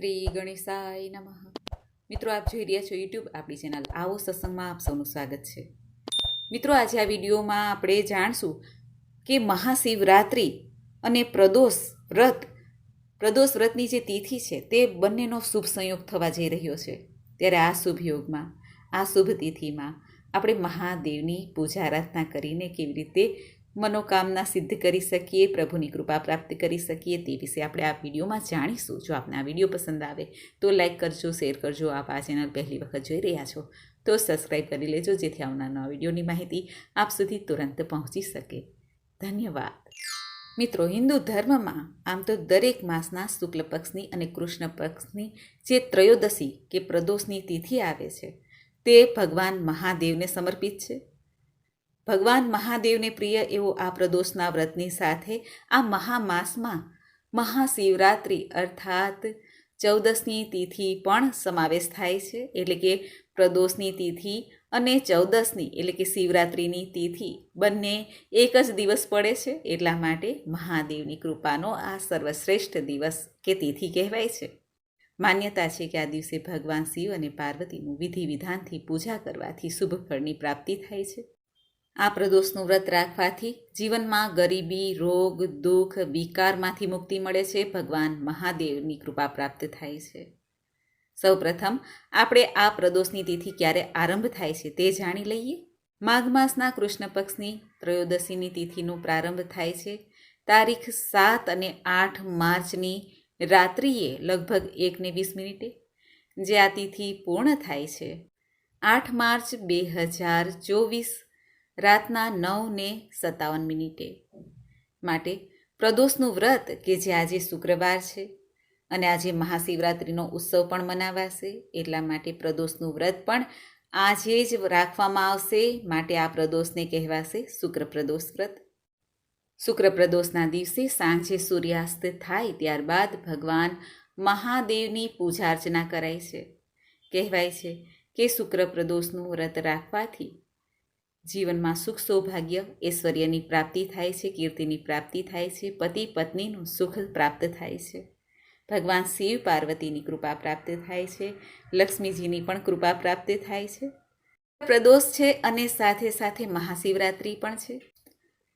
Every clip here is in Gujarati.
શ્રી ગણેશાય નમઃ. મિત્રો, આપ જોઈ રહ્યા છો યુટ્યુબ આપણી ચેનલ આવો સત્સંગમાં આપ સૌનું સ્વાગત છે. મિત્રો, આજે આ વિડીયોમાં આપણે જાણશું કે મહાશિવરાત્રિ અને પ્રદોષ વ્રત, પ્રદોષ વ્રતની જે તિથિ છે, તે બંનેનો શુભ સંયોગ થવા જઈ રહ્યો છે. ત્યારે આ શુભ યોગમાં, આ શુભ તિથિમાં આપણે મહાદેવની પૂજા આરાધના કરીને કેવી રીતે મનોકામના સિદ્ધ કરી શકીએ, પ્રભુની કૃપા પ્રાપ્ત કરી શકીએ તે વિશે આપણે આ વિડીયોમાં જાણીશું. જો આપને આ વીડિયો પસંદ આવે તો લાઈક કરજો, શેર કરજો આપ આ ચેનલ પહેલી વખત જોઈ રહ્યા છો તો સબસ્ક્રાઈબ કરી લેજો જેથી આવનાર વિડીયોની માહિતી આપ સુધી તુરંત પહોંચી શકે. ધન્યવાદ. મિત્રો, હિન્દુ ધર્મમાં આમ તો દરેક માસના શુક્લ પક્ષની અને કૃષ્ણ પક્ષની જે ત્રયોદશી કે પ્રદોષની તિથિ આવે છે તે ભગવાન મહાદેવને સમર્પિત છે. ભગવાન મહાદેવને પ્રિય એવો આ પ્રદોષના વ્રતની સાથે આ મહામાસમાં મહાશિવરાત્રિ અર્થાત ચૌદસની તિથિ પણ સમાવેશ થાય છે. એટલે કે પ્રદોષની તિથિ અને ચૌદસની એટલે કે શિવરાત્રિની તિથિ બંને એક જ દિવસ પડે છે. એટલા માટે મહાદેવની કૃપાનો આ સર્વશ્રેષ્ઠ દિવસ કે તિથિ કહેવાય છે. માન્યતા છે કે આ દિવસે ભગવાન શિવ અને પાર્વતીનું વિધિ વિધાનથી પૂજા કરવાથી શુભ ફળની પ્રાપ્તિ થાય છે. આ પ્રદોષનું વ્રત રાખવાથી જીવનમાં ગરીબી, રોગ, દુઃખ, વિકારમાંથી મુક્તિ મળે છે. ભગવાન મહાદેવની કૃપા પ્રાપ્ત થાય છે. સૌપ્રથમ આપણે આ પ્રદોષની તિથિ ક્યારે આરંભ થાય છે તે જાણી લઈએ. માઘ માસના કૃષ્ણ પક્ષની ત્રયોદશીની તિથિનો પ્રારંભ થાય છે. તારીખ સાત અને આઠ માર્ચની રાત્રિએ લગભગ એકને વીસ મિનિટે, જે આ તિથિ પૂર્ણ થાય છે. આઠ માર્ચ બે હજાર ચોવીસ રાતના નવ ને સત્તાવન મિનિટે. માટે પ્રદોષનું વ્રત કે જે આજે શુક્રવાર છે અને આજે મહાશિવરાત્રિનો ઉત્સવ પણ મનાવાશે, એટલા માટે પ્રદોષનું વ્રત પણ આજે જ રાખવામાં આવશે. માટે આ પ્રદોષને કહેવાશે શુક્ર પ્રદોષ વ્રત. શુક્ર પ્રદોષના દિવસે સાંજે સૂર્યાસ્ત થાય ત્યારબાદ ભગવાન મહાદેવની પૂજા અર્ચના કરાય છે. કહેવાય છે કે શુક્ર પ્રદોષનું વ્રત રાખવાથી જીવનમાં સુખ સૌભાગ્ય ઐશ્વર્યની પ્રાપ્તિ થાય છે, કીર્તિની પ્રાપ્તિ થાય છે, પતિ પત્નીનું સુખ પ્રાપ્ત થાય છે. ભગવાન શિવ પાર્વતીની કૃપા પ્રાપ્ત થાય છે, લક્ષ્મીજીની પણ કૃપા પ્રાપ્ત થાય છે. પ્રદોષ છે અને સાથે સાથે મહાશિવરાત્રિ પણ છે.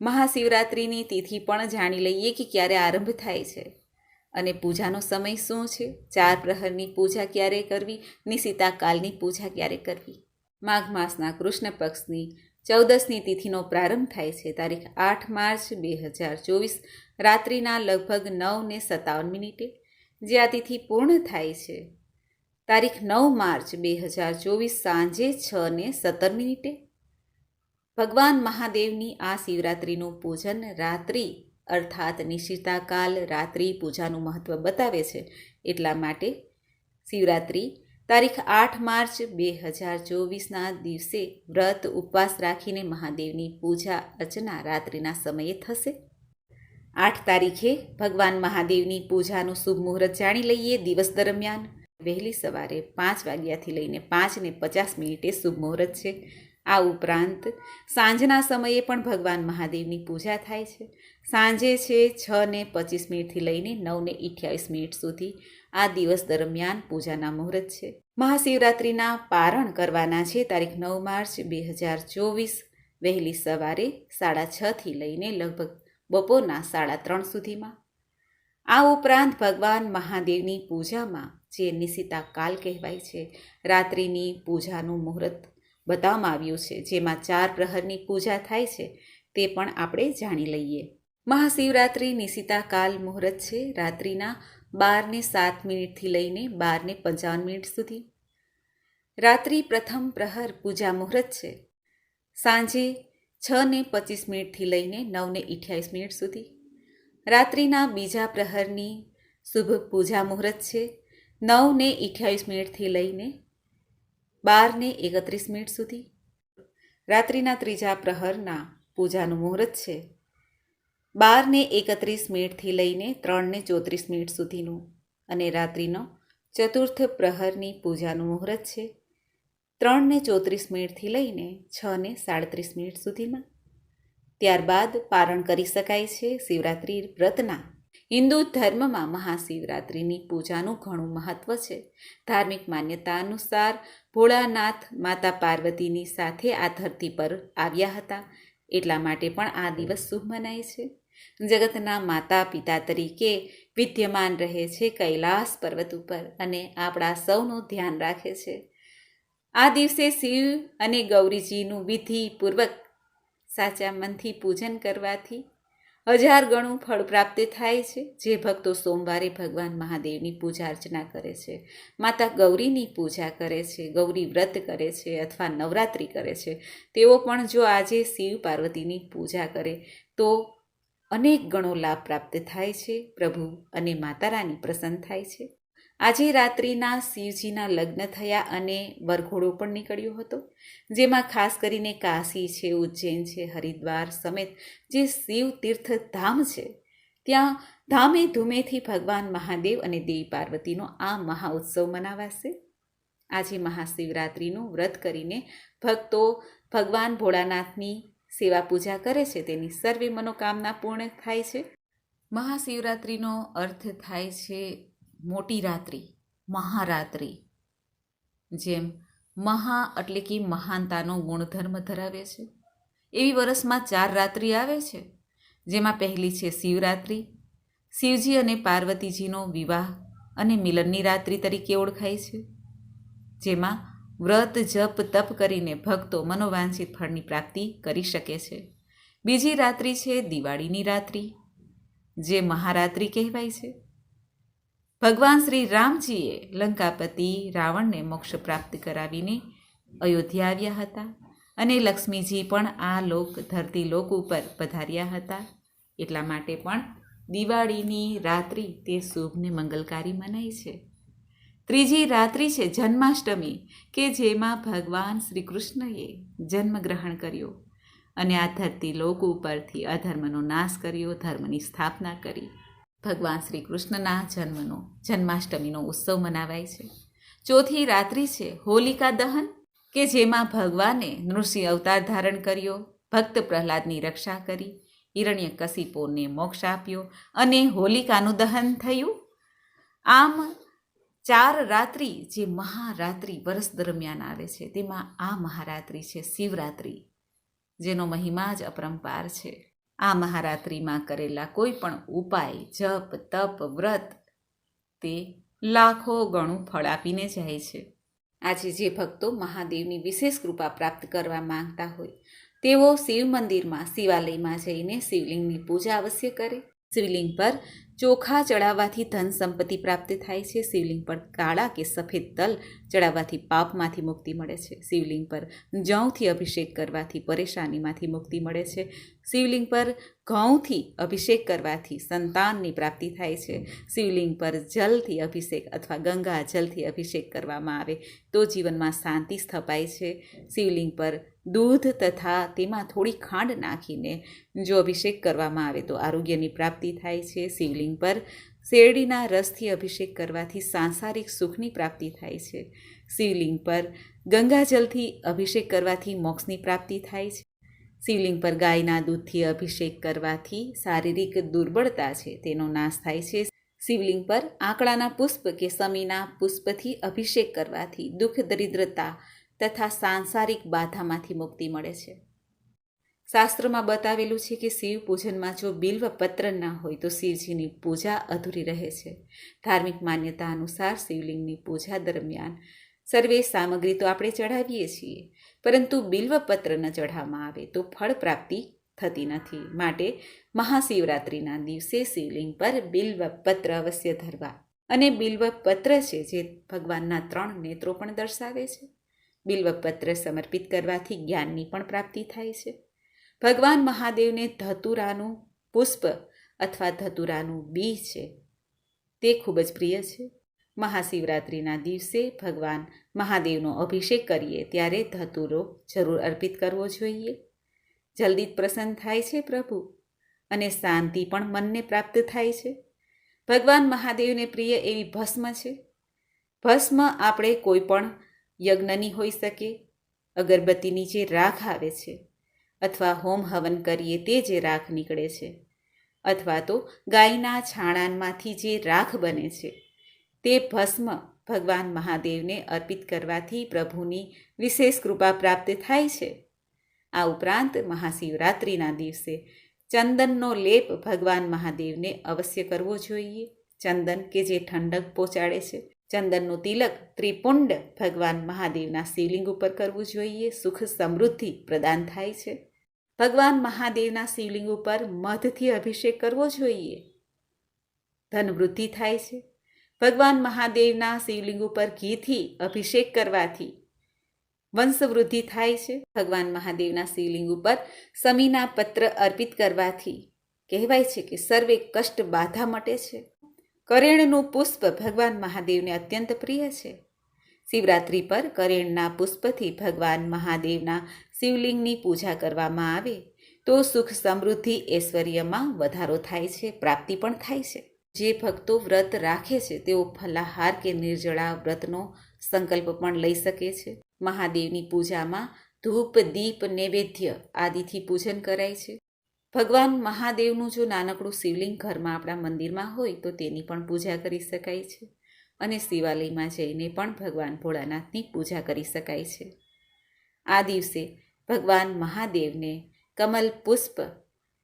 મહાશિવરાત્રિની તિથિ પણ જાણી લઈએ કે ક્યારે આરંભ થાય છે અને પૂજાનો સમય શું છે? ચાર પ્રહરની પૂજા ક્યારે કરવી? નિશિતાકાલની પૂજા ક્યારે કરવી? માઘ માસના કૃષ્ણ પક્ષની ચૌદસની તિથિનો પ્રારંભ થાય છે. તારીખ આઠ માર્ચ બે હજાર ચોવીસ રાત્રિના લગભગ નવ ને સત્તાવન મિનિટે, જે આ તિથિ પૂર્ણ થાય છે. તારીખ નવ માર્ચ બે હજાર ચોવીસ સાંજે છ ને સત્તર મિનિટે, ભગવાન મહાદેવની આ શિવરાત્રિનું પૂજન રાત્રિ, અર્થાત નિશ્ચિતાકાલ રાત્રિ પૂજાનું મહત્ત્વ બતાવે છે. એટલા માટે શિવરાત્રિ તારીખ આઠ માર્ચ બે હજાર ચોવીસના દિવસે વ્રત ઉપવાસ રાખીને મહાદેવની પૂજા અર્ચના રાત્રિના સમયે થશે. આઠ તારીખે ભગવાન મહાદેવની પૂજાનું શુભ મુહૂર્ત જાણી લઈએ દિવસ દરમિયાન. વહેલી સવારે પાંચ વાગ્યાથી લઈને પાંચ ને પચાસ મિનિટે શુભ મુહૂર્ત છે. આ ઉપરાંત સાંજના સમયે પણ ભગવાન મહાદેવની પૂજા થાય છે. સાંજે છે છ ને પચીસ મિનિટથી લઈને નવ ને અઠ્યાવીસ મિનિટ સુધી આ દિવસ દરમિયાન પૂજાના મુહૂર્ત છે. મહાશિવરાત્રિના પારણ કરવાના છે તારીખ નવ માર્ચ બે હજાર ચોવીસ. વહેલી સવારે સાડા છથી લઈને લગભગ બપોરના સાડા ત્રણ સુધીમાં. આ ઉપરાંત ભગવાન મહાદેવની પૂજામાં જે નિશિતા કાલ કહેવાય છે, રાત્રિની પૂજાનું મુહૂર્ત બતાવવામાં આવ્યું છે, જેમાં ચાર પ્રહરની પૂજા થાય છે, તે પણ આપણે જાણી લઈએ. મહાશિવરાત્રિ નિશિતા કાલ મુહૂર્ત છે, રાત્રિના બારને સાત મિનિટથી લઈને બારને પંચાવન મિનિટ સુધી. રાત્રિ પ્રથમ પ્રહર પૂજા મુહૂર્ત છે. સાંજે છ ને પચીસ મિનિટથી લઈને નવને અઠ્યાવીસ મિનિટ સુધી. રાત્રિના બીજા પ્રહરની શુભ પૂજા મુહૂર્ત છે. નવને અઠ્યાવીસ મિનિટથી લઈને બારને એકત્રીસ મિનિટ સુધી. રાત્રિના ત્રીજા પ્રહરના પૂજાનું મુહૂર્ત છે. બાર ને એકત્રીસ મિનિટથી લઈને ત્રણને ચોત્રીસ મિનિટ સુધીનું અને રાત્રિનો ચતુર્થ પ્રહરની પૂજાનું મુહૂર્ત છે. ત્રણને ચોત્રીસ મિનિટથી લઈને છ ને સાડત્રીસ મિનિટ સુધીમાં. ત્યારબાદ પારણ કરી શકાય છે શિવરાત્રિ વ્રતના. હિન્દુ ધર્મમાં મહાશિવરાત્રિની પૂજાનું ઘણું મહત્વ છે. ધાર્મિક માન્યતા અનુસાર ભોળાનાથ માતા પાર્વતીની સાથે આ ધરતી પર આવ્યા હતા. એટલા માટે પણ આ દિવસ શુભ મનાય છે. જગતના માતા પિતા તરીકે વિદ્યમાન રહે છે કૈલાસ પર્વત ઉપર અને આપણા સૌનું ધ્યાન રાખે છે. આ દિવસે શિવ અને ગૌરીજીનું વિધિપૂર્વક સાચા મનથી પૂજન કરવાથી હજાર ગણું ફળ પ્રાપ્ત થાય છે. જે ભક્તો સોમવારે ભગવાન મહાદેવની પૂજા અર્ચના કરે છે, માતા ગૌરીની પૂજા કરે છે, ગૌરી વ્રત કરે છે અથવા નવરાત્રિ કરે છે. તેઓ પણ જો આજે શિવ પાર્વતીની પૂજા કરે તો અનેક ગણો લાભ પ્રાપ્ત થાય છે. પ્રભુ અને માતા રાની પ્રસન્ન થાય છે. આજે રાત્રિના શિવજીના લગ્ન થયા અને વરઘોડો પણ નીકળ્યો હતો, જેમાં ખાસ કરીને કાશી છે, ઉજ્જૈન છે, હરિદ્વાર સમેત જે શિવ તીર્થ ધામ છે, ત્યાં ધામે ધૂમેથી ભગવાન મહાદેવ અને દેવી પાર્વતીનો આ મહાઉત્સવ મનાવાશે. આજે મહાશિવરાત્રિનું વ્રત કરીને ભક્તો ભગવાન ભોળાનાથની સેવા પૂજા કરે છે, તેની સર્વે મનોકામના પૂર્ણ થાય છે. મહાશિવરાત્રિનો અર્થ થાય છે મોટી રાત્રિ, મહારાત્રિ. જેમ મહા એટલે કે મહાનતાનો ગુણધર્મ ધરાવે છે. એવી વર્ષમાં ચાર રાત્રિ આવે છે, જેમાં પહેલી છે શિવરાત્રિ. શિવજી અને પાર્વતીજીનો વિવાહ અને મિલનની રાત્રિ તરીકે ઓળખાય છે. જેમાં વ્રત, જપ, તપ કરીને ભક્તો મનોવાંછિત ફળની પ્રાપ્તિ કરી શકે છે. બીજી રાત્રિ છે દિવાળીની રાત્રિ, જે મહારાત્રિ કહેવાય છે. ભગવાન શ્રી રામજીએ લંકાપતિ રાવણને મોક્ષ પ્રાપ્ત કરાવીને અયોધ્યા આવ્યા હતા અને લક્ષ્મીજી પણ આ લોક, ધરતી લોક ઉપર પધાર્યા હતા. એટલા માટે પણ દિવાળીની રાત્રિ તે શુભ ને મંગલકારી મનાય છે. ત્રીજી રાત્રિ છે જન્માષ્ટમી, કે જેમાં ભગવાન શ્રી કૃષ્ણએ જન્મ ગ્રહણ કર્યો અને આ ધરતી લોક ઉપરથી અધર્મનો નાશ કર્યો, ધર્મની સ્થાપના કરી. ભગવાન શ્રી કૃષ્ણના જન્મનો, જન્માષ્ટમીનો ઉત્સવ મનાવાય છે. ચોથી રાત્રિ છે હોલિકા દહન, કે જેમાં ભગવાને નૃસિંહ અવતાર ધારણ કર્યો, ભક્ત પ્રહલાદની રક્ષા કરી હિરણ્ય કશિપોને મોક્ષ આપ્યો અને હોલિકાનું દહન થયું. આમ ચાર રાત્રિ જે મહારાત્રિ વર્ષ દરમિયાન આવે છે, તેમાં આ મહારાત્રિ છે શિવરાત્રિ, જેનો મહિમા જ અપરંપાર છે. આ મહારાત્રિમાં કરેલા કોઈ પણ ઉપાય, જપ, તપ, વ્રત, તે લાખો ગણું ફળ આપીને જાય છે. આજે જે ભક્તો મહાદેવની વિશેષ કૃપા પ્રાપ્ત કરવા માંગતા હોય, તેઓ શિવ મંદિરમાં શિવાલયમાં જઈને શિવલિંગની પૂજા અવશ્ય કરે. શિવલિંગ પર ચોખા ચડાવવાથી ધન સંપત્તિ પ્રાપ્ત થાય છે. શિવલિંગ પર કાળા કે સફેદ તલ ચડાવવાથી પાપમાંથી મુક્તિ મળે છે. શિવલિંગ પર જવથી અભિષેક કરવાથી પરેશાનીમાંથી મુક્તિ મળે છે. શિવલિંગ પર ઘઉંથી અભિષેક કરવાથી સંતાનની પ્રાપ્તિ થાય છે. શિવલિંગ પર જલથી અભિષેક અથવા ગંગા જલથી અભિષેક કરવામાં આવે તો જીવનમાં શાંતિ સ્થપાય છે. શિવલિંગ પર દૂધ તથા તેમાં થોડી ખાંડ નાખીને જો અભિષેક કરવામાં આવે તો આરોગ્યની પ્રાપ્તિ થાય છે. શિવલિંગ પર શેરડીના રસથી અભિષેક કરવાથી સાંસારિક સુખની પ્રાપ્તિ થાય છે. શિવલિંગ પર ગંગાજલથી અભિષેક કરવાથી મોક્ષની પ્રાપ્તિ થાય છે. શિવલિંગ પર ગાયના દૂધથી અભિષેક કરવાથી શારીરિક દુર્બળતા છે, તેનો નાશ થાય છે. શિવલિંગ પર આંકડાના પુષ્પ કે સમીના પુષ્પથી અભિષેક કરવાથી દુઃખ, દરિદ્રતા તથા સાંસારિક બાધામાંથી મુક્તિ મળે છે. શાસ્ત્રમાં બતાવેલું છે કે શિવ પૂજનમાં જો બિલ્વ પત્ર ના હોય તો શિવજીની પૂજા અધૂરી રહે છે. ધાર્મિક માન્યતા અનુસાર શિવલિંગની પૂજા દરમિયાન સર્વે સામગ્રી તો આપણે ચઢાવીએ છીએ પરંતુ બિલ્વપત્ર ન ચઢાવવામાં આવે તો ફળ પ્રાપ્તિ થતી નથી. માટે મહાશિવરાત્રિના દિવસે શિવલિંગ પર બિલ્વપત્ર અવશ્ય ધરવા. અને બિલ્વપત્ર છે જે ભગવાનના ત્રણ નેત્રો પણ દર્શાવે છે. બિલ્વપત્ર સમર્પિત કરવાથી જ્ઞાનની પણ પ્રાપ્તિ થાય છે. ભગવાન મહાદેવને ધતુરાનું પુષ્પ અથવા ધતુરાનું બી છે. તે ખૂબ જ પ્રિય છે. મહાશિવરાત્રિના દિવસે ભગવાન મહાદેવનો અભિષેક કરીએ ત્યારે ધતુરો જરૂર અર્પિત કરવો જોઈએ. જલ્દી જ પ્રસન્ન થાય છે પ્રભુ અને શાંતિ પણ મનને પ્રાપ્ત થાય છે. ભગવાન મહાદેવને પ્રિય એવી ભસ્મ છે. ભસ્મ આપણે કોઈ પણ યજ્ઞની હોઈ શકે અગરબત્તીની જે રાખ આવે છે અથવા હોમ હવન કરીએ તે જે રાખ નીકળે છે અથવા તો ગાયના છાણાંમાંથી જે રાખ બને છે. તે ભસ્મ ભગવાન મહાદેવને અર્પિત કરવાથી પ્રભુની વિશેષ કૃપા પ્રાપ્ત થાય છે. આ ઉપરાંત મહાશિવરાત્રિના દિવસે ચંદનનો લેપ ભગવાન મહાદેવને અવશ્ય કરવો જોઈએ. ચંદન કે જે ઠંડક પહોંચાડે છે. ચંદનનું તિલક ત્રિપુંડ ભગવાન મહાદેવના શિવલિંગ ઉપર કરવું જોઈએ. સુખ સમૃદ્ધિ પ્રદાન થાય છે. ભગવાન મહાદેવના શિવલિંગ ઉપર મધથી અભિષેક કરવો જોઈએ. ધન વૃદ્ધિ થાય છે. ભગવાન મહાદેવના શિવલિંગ ઉપર ઘીથી અભિષેક કરવાથી વંશવૃદ્ધિ થાય છે. ભગવાન મહાદેવના શિવલિંગ ઉપર સમીના પત્ર અર્પિત કરવાથી કહેવાય છે કે સર્વે કષ્ટ બાધા મટે છે. કરેણનું પુષ્પ ભગવાન મહાદેવને અત્યંત પ્રિય છે. શિવરાત્રિ પર કરેણના પુષ્પથી ભગવાન મહાદેવના શિવલિંગની પૂજા કરવામાં આવે તો સુખ સમૃદ્ધિ ઐશ્વર્યમાં વધારો થાય છે, પ્રાપ્તિ પણ થાય છે. જે ભક્તો વ્રત રાખે છે, તેઓ ફલાહાર કે નિર્જળા વ્રતનો સંકલ્પ પણ લઈ શકે છે. મહાદેવની પૂજામાં ધૂપ, દીપ, નૈવેદ્ય આદિથી પૂજન કરાય છે. ભગવાન મહાદેવનું જો નાનકડું શિવલિંગ ઘરમાં આપણા મંદિરમાં હોય, તો તેની પણ પૂજા કરી શકાય છે. અને શિવાલયમાં જઈને પણ ભગવાન ભોળાનાથની પૂજા કરી શકાય છે. આ દિવસે ભગવાન મહાદેવને કમલ પુષ્પ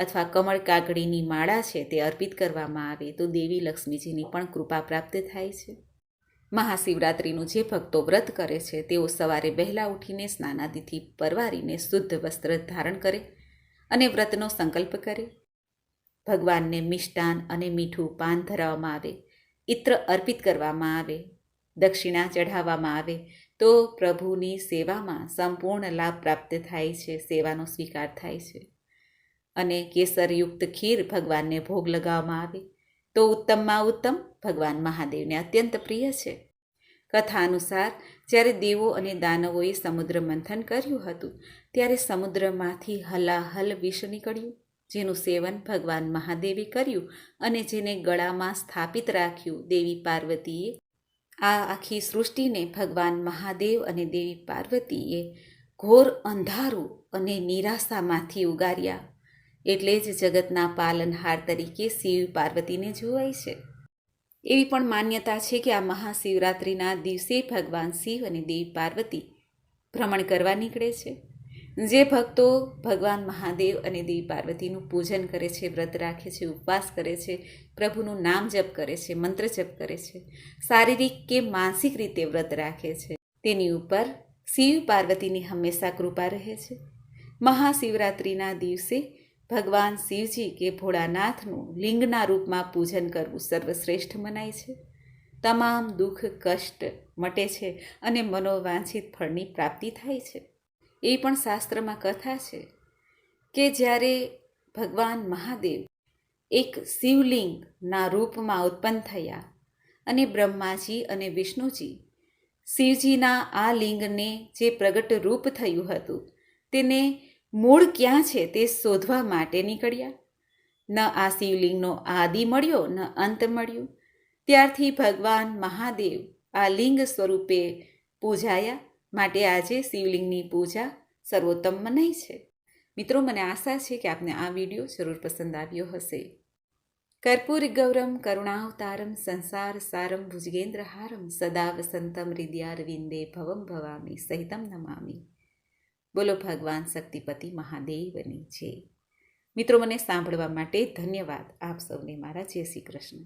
અથવા કમળ કાકડીની માળા છે તે અર્પિત કરવામાં આવે તો દેવી લક્ષ્મીજીની પણ કૃપા પ્રાપ્ત થાય છે. મહાશિવરાત્રિનું જે ભક્તો વ્રત કરે છે, તેઓ સવારે વહેલા ઉઠીને સ્નાનાદિથી પરવારીને શુદ્ધ વસ્ત્ર ધારણ કરે અને વ્રતનો સંકલ્પ કરે. ભગવાનને મિષ્ટાન અને મીઠું પાન ધરાવવામાં આવે ઇત્ર અર્પિત કરવામાં આવે, દક્ષિણા ચઢાવવામાં આવે તો પ્રભુની સેવામાં સંપૂર્ણ લાભ પ્રાપ્ત થાય છે, સેવાનો સ્વીકાર થાય છે. અને કેસરયુક્ત ખીર ભગવાનને ભોગ લગાવવામાં આવે. તો ઉત્તમમાં ઉત્તમ, ભગવાન મહાદેવને અત્યંત પ્રિય છે. કથા અનુસાર, જ્યારે દેવો અને દાનવોએ સમુદ્ર મંથન કર્યું હતું, ત્યારે સમુદ્રમાંથી હલાહલ વિષ નીકળ્યું, જેનું સેવન ભગવાન મહાદેવે કર્યું અને જેને ગળામાં સ્થાપિત રાખ્યું દેવી પાર્વતીએ. આ આખી સૃષ્ટિને ભગવાન મહાદેવ અને દેવી પાર્વતીએ ઘોર અંધારું અને નિરાશામાંથી ઉગાર્યા. એટલે જ જગતના પાલનહાર તરીકે શિવ પાર્વતીને જોવાય છે. એવી પણ માન્યતા છે કે આ મહાશિવરાત્રિના દિવસે ભગવાન શિવ અને દેવી પાર્વતી ભ્રમણ કરવા નીકળે છે. જે ભક્તો ભગવાન મહાદેવ અને દેવી પાર્વતીનું પૂજન કરે છે, વ્રત રાખે છે, ઉપવાસ કરે છે, પ્રભુનું નામ જપ કરે છે, મંત્ર જપ કરે છે, શારીરિક કે માનસિક રીતે વ્રત રાખે છે, તેની ઉપર શિવ પાર્વતીની હંમેશા કૃપા રહે છે. મહાશિવરાત્રિના દિવસે ભગવાન શિવજી કે ભોળાનાથનું લિંગના રૂપમાં પૂજન કરવું સર્વશ્રેષ્ઠ મનાય છે. તમામ દુઃખ, કષ્ટ મટે છે અને મનોવાંછિત ફળની પ્રાપ્તિ થાય છે. એ પણ શાસ્ત્રમાં કથા છે કે જ્યારે ભગવાન મહાદેવ એક શિવલિંગના રૂપમાં ઉત્પન્ન થયા અને બ્રહ્માજી અને વિષ્ણુજી શિવજીના આ લિંગને જે પ્રગટ રૂપ થયું હતું, તેને મૂળ ક્યાં છે તે શોધવા માટે નીકળ્યા. ન આ શિવલિંગનો આદિ મળ્યો, ન અંત મળ્યો. ત્યારથી ભગવાન મહાદેવ આ લિંગ સ્વરૂપે પૂજાયા. માટે આજે શિવલિંગની પૂજા સર્વોત્તમ મનાય છે. મિત્રો, મને આશા છે કે આપને આ વીડિયો જરૂર પસંદ આવ્યો હશે. કર્પૂર ગૌરમ કરુણાવતારમ સંસાર સારમ ભુજગેન્દ્ર હારમ સદા વસંતમ હૃદયારવિંદે ભવમ ભવામી સહિતમ નમામી. બોલો ભગવાન શક્તિપતિ મહાદેવની છે મિત્રો, મને સાંભળવા માટે ધન્યવાદ. આપ સૌને મારા જય શ્રી કૃષ્ણ.